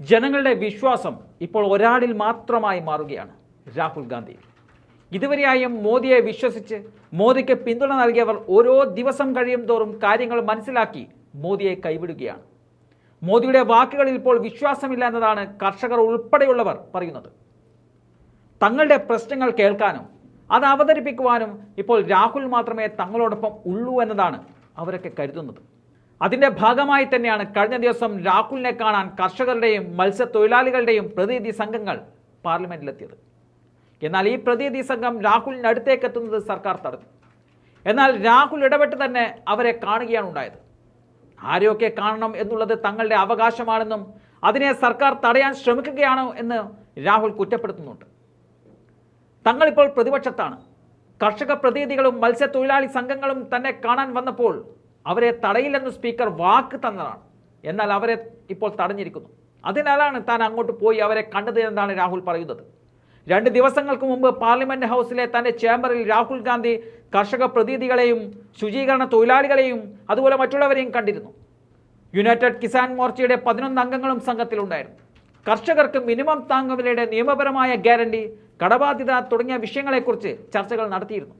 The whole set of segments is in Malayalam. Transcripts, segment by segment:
ജനങ്ങളുടെ വിശ്വാസം ഇപ്പോൾ ഒരാളിൽ മാത്രമായി മാറുകയാണ് രാഹുൽ ഗാന്ധി. ഇതുവരെയായും മോദിയെ വിശ്വസിച്ച് മോദിക്ക് പിന്തുണ നൽകിയവർ ഓരോ ദിവസം കഴിയും തോറും കാര്യങ്ങൾ മനസ്സിലാക്കി മോദിയെ കൈവിടുകയാണ്. മോദിയുടെ വാക്കുകളിൽ ഇപ്പോൾ വിശ്വാസമില്ല എന്നതാണ് കർഷകർ ഉൾപ്പെടെയുള്ളവർ പറയുന്നത്. തങ്ങളുടെ പ്രശ്നങ്ങൾ കേൾക്കാനും അത് അവതരിപ്പിക്കുവാനും ഇപ്പോൾ രാഹുൽ മാത്രമേ തങ്ങളോടൊപ്പം ഉള്ളൂ എന്നതാണ് അവരൊക്കെ കരുതുന്നത്. അതിന്റെ ഭാഗമായി തന്നെയാണ് കഴിഞ്ഞ ദിവസം രാഹുലിനെ കാണാൻ കർഷകരുടെയും മത്സ്യത്തൊഴിലാളികളുടെയും പ്രതിനിധി സംഘങ്ങൾ പാർലമെന്റിലെത്തിയത്. എന്നാൽ ഈ പ്രതിനിധി സംഘം രാഹുലിന് അടുത്തേക്ക് എത്തുന്നത് സർക്കാർ തടഞ്ഞു. എന്നാൽ രാഹുൽ ഇടപെട്ട് തന്നെ അവരെ കാണുകയാണ് ഉണ്ടായത്. ആരെയൊക്കെ കാണണം എന്നുള്ളത് തങ്ങളുടെ അവകാശമാണെന്നും അതിനെ സർക്കാർ തടയാൻ ശ്രമിക്കുകയാണോ എന്ന് രാഹുൽ കുറ്റപ്പെടുത്തുന്നുണ്ട്. തങ്ങളിപ്പോൾ പ്രതിപക്ഷത്താണ്. കർഷക പ്രതിനിധികളും മത്സ്യത്തൊഴിലാളി സംഘങ്ങളും തന്നെ കാണാൻ വന്നപ്പോൾ അവരെ തടയില്ലെന്ന് സ്പീക്കർ വാക്ക് തന്നതാണ്. എന്നാൽ അവരെ ഇപ്പോൾ തടഞ്ഞിരിക്കുന്നു. അതിനാലാണ് താൻ അങ്ങോട്ട് പോയി അവരെ കണ്ടത് എന്നാണ് രാഹുൽ പറയുന്നത്. രണ്ട് ദിവസങ്ങൾക്ക് മുമ്പ് പാർലമെന്റ് ഹൗസിലെ തന്റെ ചേംബറിൽ രാഹുൽ ഗാന്ധി കർഷക പ്രതിനിധികളെയും ശുചീകരണ തൊഴിലാളികളെയും അതുപോലെ മറ്റുള്ളവരെയും കണ്ടിരുന്നു. യുണൈറ്റഡ് കിസാൻ മോർച്ചയുടെ പതിനൊന്ന് അംഗങ്ങളും സംഘത്തിലുണ്ടായിരുന്നു. കർഷകർക്ക് മിനിമം താങ്ങുവിലയുടെ നിയമപരമായ ഗ്യാരണ്ടി കടബാധ്യത തുടങ്ങിയ വിഷയങ്ങളെക്കുറിച്ച് ചർച്ചകൾ നടത്തിയിരുന്നു.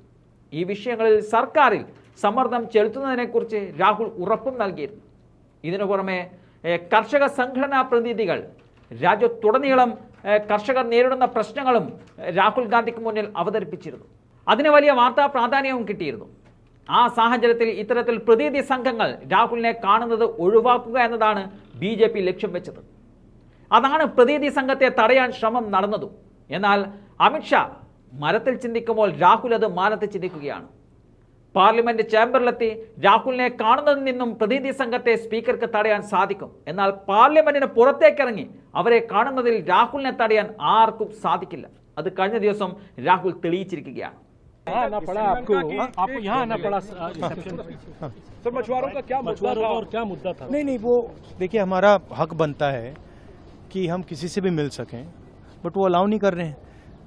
ഈ വിഷയങ്ങളിൽ സർക്കാരിൽ സമ്മർദ്ദം ചെലുത്തുന്നതിനെക്കുറിച്ച് രാഹുൽ ഉറപ്പും നൽകിയിരുന്നു. ഇതിനു പുറമെ കർഷക സംഘടനാ പ്രതിനിധികൾ രാജ്യത്തുടനീളം കർഷകർ നേരിടുന്ന പ്രശ്നങ്ങളും രാഹുൽ ഗാന്ധിക്ക് മുന്നിൽ അവതരിപ്പിച്ചിരുന്നു. അതിന് വലിയ വാർത്താ പ്രാധാന്യവും കിട്ടിയിരുന്നു. ആ സാഹചര്യത്തിൽ ഇത്തരത്തിൽ പ്രതിനിധി സംഘങ്ങൾ രാഹുലിനെ കാണുന്നത് ഒഴിവാക്കുക എന്നതാണ് ബി ജെ പി ലക്ഷ്യം വെച്ചത്. അതാണ് പ്രതിനിധി സംഘത്തെ തടയാൻ ശ്രമം നടന്നതും. എന്നാൽ അമിത്ഷാ മരത്തിൽ ചിന്തിക്കുമ്പോൾ രാഹുൽ അത് മാനത്ത് ചിന്തിക്കുകയാണ്. പാർലമെന്റ് ചേംബറിലെത്തി രാഹുലിനെ കാണുന്നതിൽ നിന്നും പ്രതിനിധി സംഘത്തെ സ്പീക്കർക്ക് തടയാൻ സാധിക്കും എന്നാൽ പാർലമെന്റിന് പുറത്തേക്കിറങ്ങി അവരെ കാണുന്നതിൽ രാഹുലിനെ തടയാൻ ആർക്കും സാധിക്കില്ല അത് കഴിഞ്ഞ ദിവസം രാഹുൽ തെളിയിച്ചിരിക്കുകയാണ് यहाँ आना पड़ा आपको आपको यहाँ आना पड़ा रिसेप्शन सर मछुआरों का क्या मुद्दा मछुआरों था का और क्या मुद्दा था नहीं नहीं वो देखिए हमारा हक बनता है कि हम किसी से भी मिल सकें बट वो अलाउ नहीं कर रहे हैं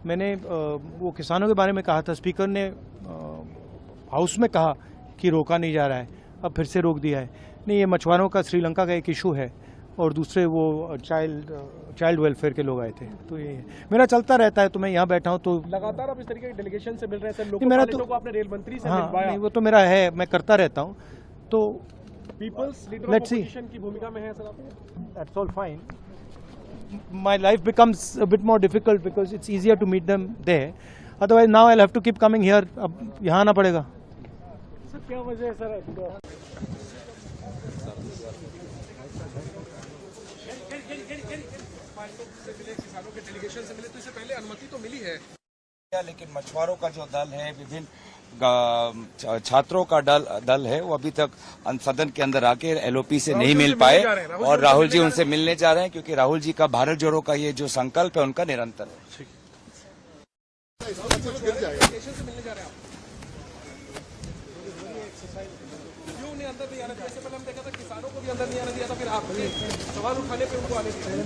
मैंने अ, वो किसानों के बारे में कहा था स्पीकर ने अ, हाउस में कहा कि रोका नहीं जा रहा है अब फिर से रोक दिया है नहीं ये मछुआरों का श्रीलंका का एक इशू है और दूसरे वो चाइल्ड चाइल्ड वेलफेयर के लोग आए थे तो ये मेरा चलता रहता है तो मैं यहाँ बैठा हूँ तो लगातार आप इस तरीके के डेलीगेशन से मिल रहे हैं नहीं, मेरा तो- को आपने रेल मंत्री से हाँ नहीं वो तो मेरा है मैं करता रहता हूँ तो पीपल्स लीडर see. ऑपोजिशन की भूमिका में है सर आप that's all fine. My life becomes a bit more difficult because it's easier to meet them there. Otherwise, now I'll have to keep coming here. अब यहाँ आना पड़ेगा क्या है सर किसानों के डेलीगेशन से मिले तो इससे पहले अनुमति तो मिली है लेकिन मछुआरों का जो दल है विभिन्न छात्रों का दल दल है वो अभी तक सदन के अंदर आके एलओपी से नहीं मिल पाए और राहुल जी उनसे मिलने जा रहे हैं क्योंकि राहुल जी का भारत जोड़ो का ये जो संकल्प है उनका निरंतर है। क्यों नहीं अंदर नहीं आना दिया पहले हम देखा था किसानों को भी अंदर नहीं आना दिया था, फिर आपने सवाल उठाने पे उनको आने दिया।